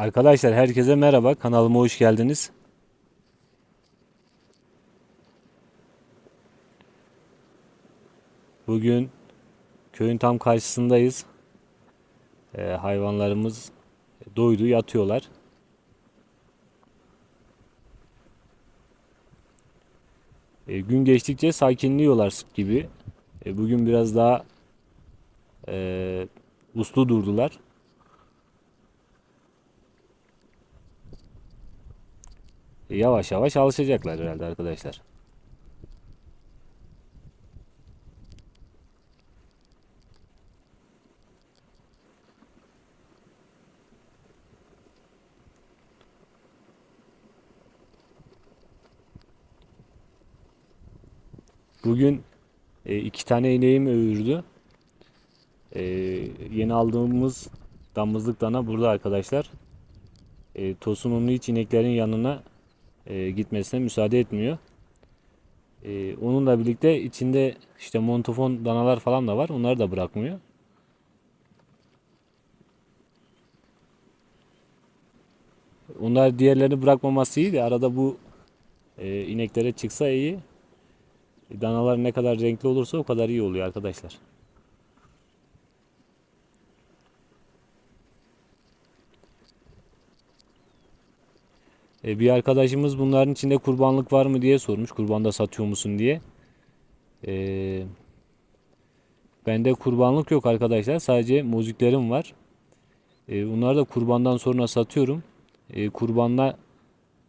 Arkadaşlar herkese merhaba. Kanalıma hoş geldiniz. Bugün köyün tam karşısındayız. Ee, hayvanlarımız doydu, yatıyorlar. Ee, gün geçtikçe sakinliyorlar gibi. Ee, bugün biraz daha e, uslu durdular. Yavaş yavaş alışacaklar herhalde arkadaşlar. Bugün e, iki tane ineğim öğürdü. E, yeni aldığımız damızlık dana burada arkadaşlar. E, Tosun onu hiç ineklerin yanına e, gitmesine müsaade etmiyor. E, onunla birlikte içinde işte montofon danalar falan da var. Onları da bırakmıyor. Onlar diğerlerini bırakmaması iyi de arada bu e, ineklere çıksa iyi. Danalar ne kadar renkli olursa o kadar iyi oluyor arkadaşlar. E, bir arkadaşımız bunların içinde kurbanlık var mı diye sormuş. Kurbanda satıyor musun diye. E, bende kurbanlık yok arkadaşlar. Sadece muziklerim var. E, bunları da kurbandan sonra satıyorum. E, kurbanla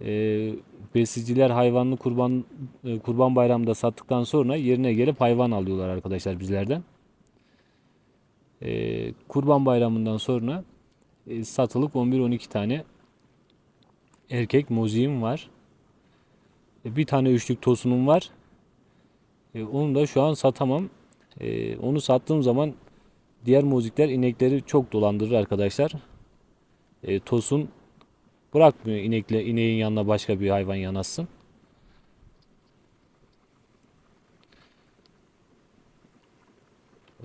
e, besiciler hayvanlı kurban e, kurban bayramında sattıktan sonra yerine gelip hayvan alıyorlar arkadaşlar bizlerden. E, kurban bayramından sonra e, satılık 11-12 tane erkek moziğim var. E, bir tane üçlük tosunum var. E, onu da şu an satamam. E, onu sattığım zaman diğer mozikler inekleri çok dolandırır arkadaşlar. Tosun bırakmıyor inekle ineğin yanına başka bir hayvan yanaşsın.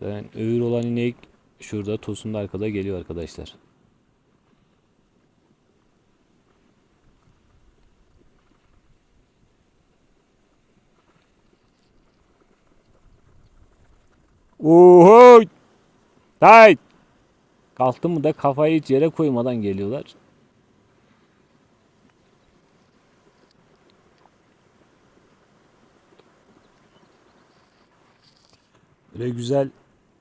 Yani öğür olan inek şurada tosun da arkada geliyor arkadaşlar. Oho! Tay! Kalktım mı da kafayı hiç yere koymadan geliyorlar. Böyle güzel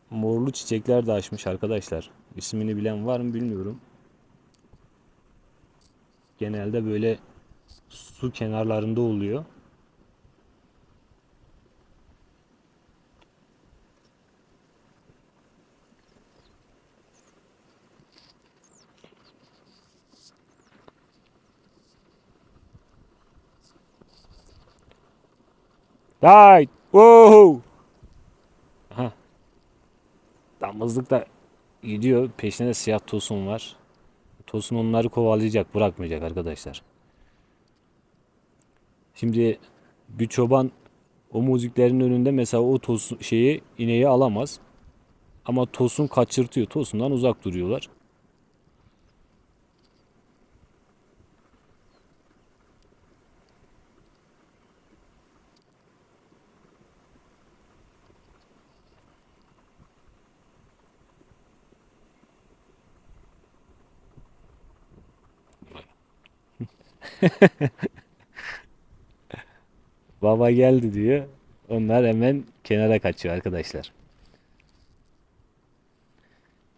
morlu çiçekler de açmış arkadaşlar. İsmini bilen var mı bilmiyorum. Genelde böyle su kenarlarında oluyor. Right. Whoa. Aha. Damızlık da gidiyor. Peşinde de siyah tosun var. Tosun onları kovalayacak, bırakmayacak arkadaşlar. Şimdi bir çoban o muziklerin önünde mesela o tosun şeyi ineği alamaz. Ama tosun kaçırtıyor. Tosundan uzak duruyorlar. Baba geldi diyor. Onlar hemen kenara kaçıyor arkadaşlar.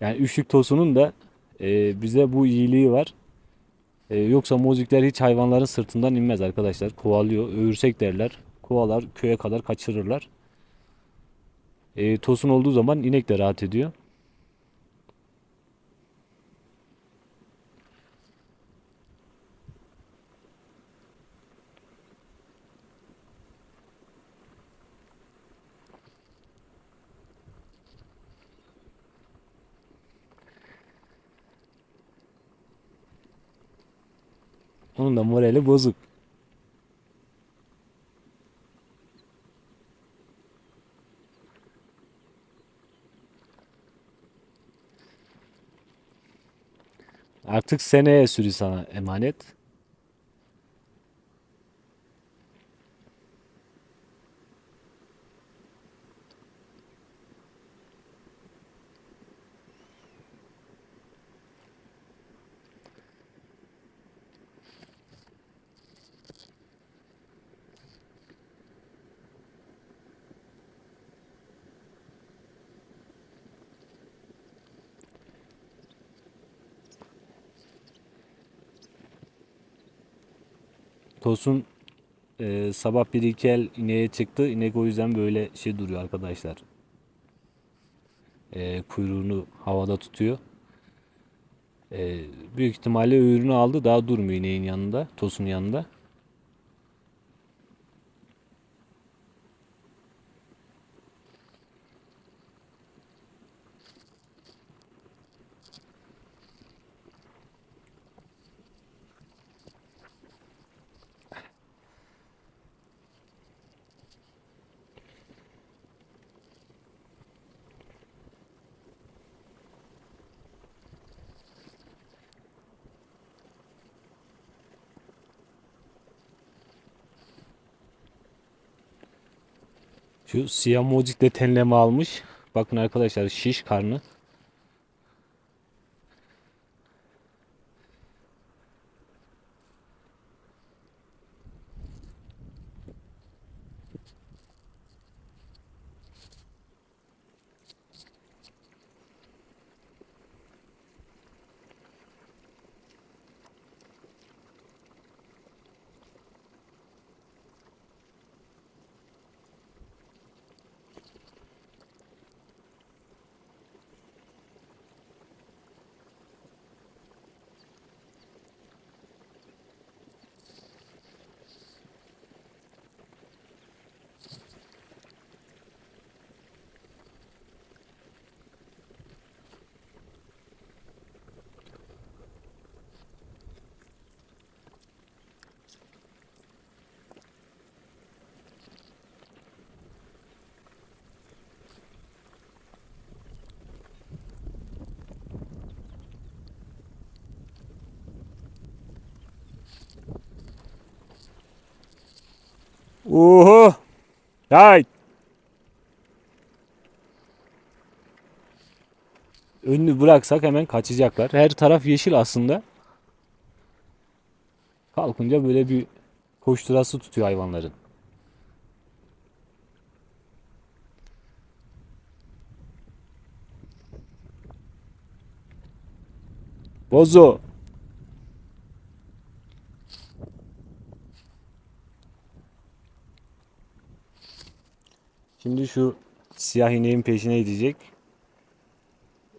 Yani üçlük tosunun da e, bize bu iyiliği var. E, yoksa mozikler hiç hayvanların sırtından inmez arkadaşlar. Kovalıyor. Öğürsek derler. Kovalar köye kadar kaçırırlar. E, tosun olduğu zaman inek de rahat ediyor. Onun da morali bozuk. Artık seneye sürü sana emanet. Tosun e, sabah bir iki el ineğe çıktı. İnek o yüzden böyle şey duruyor arkadaşlar. E, kuyruğunu havada tutuyor. E, büyük ihtimalle öğürünü aldı. Daha durmuyor ineğin yanında. Tosun yanında. Şu siyah mocik de tenleme almış. Bakın arkadaşlar şiş karnı. Oho! Hay! Önünü bıraksak hemen kaçacaklar. Her taraf yeşil aslında. Kalkınca böyle bir koşturası tutuyor hayvanların. Bozo. Şimdi şu siyah ineğin peşine gidecek.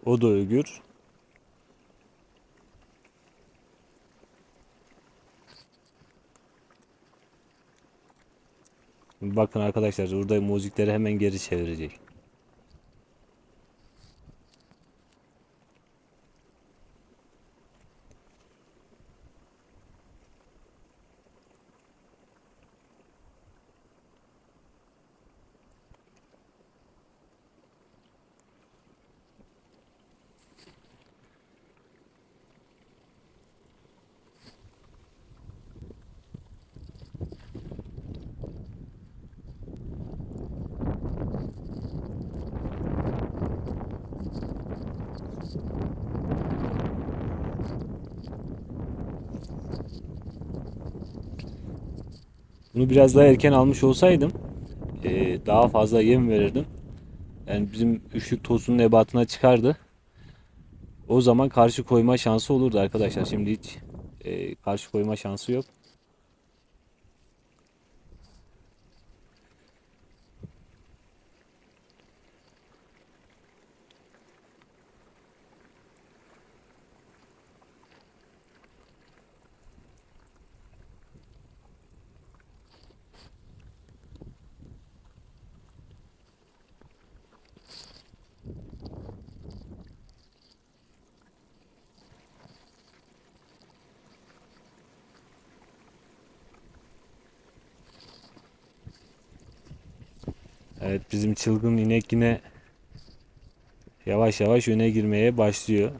O da ögür. Bakın arkadaşlar burada muzikleri hemen geri çevirecek. Bunu biraz daha erken almış olsaydım eee, daha fazla yem verirdim. Yani bizim üçlük tosunun ebatına çıkardı. O zaman karşı koyma şansı olurdu arkadaşlar. Şimdi hiç eee, karşı koyma şansı yok. Evet bizim çılgın inek yine yavaş yavaş öne girmeye başlıyor.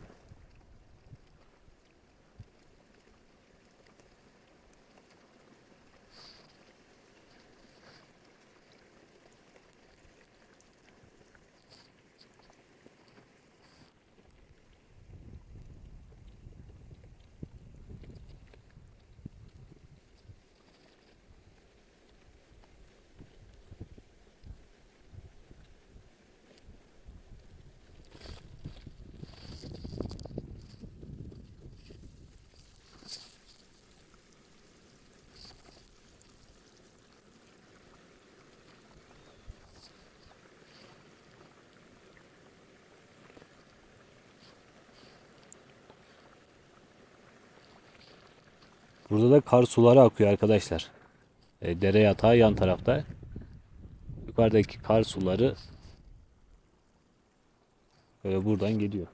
Burada da kar suları akıyor arkadaşlar. E, dere yatağı yan tarafta. Yukarıdaki kar suları böyle buradan geliyor.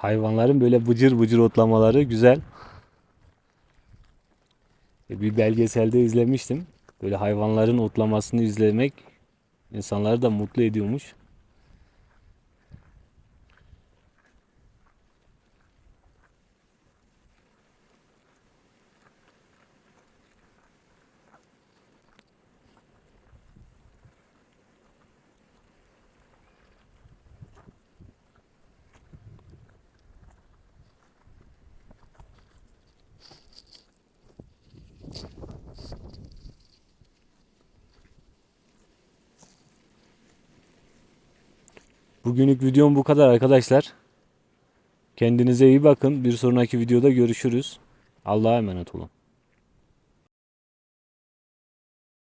Hayvanların böyle bıcır bıcır otlamaları güzel. E, Bir belgeselde izlemiştim. Böyle hayvanların otlamasını izlemek insanları da mutlu ediyormuş. Bugünlük videom bu kadar arkadaşlar. Kendinize iyi bakın. Bir sonraki videoda görüşürüz. Allah'a emanet olun.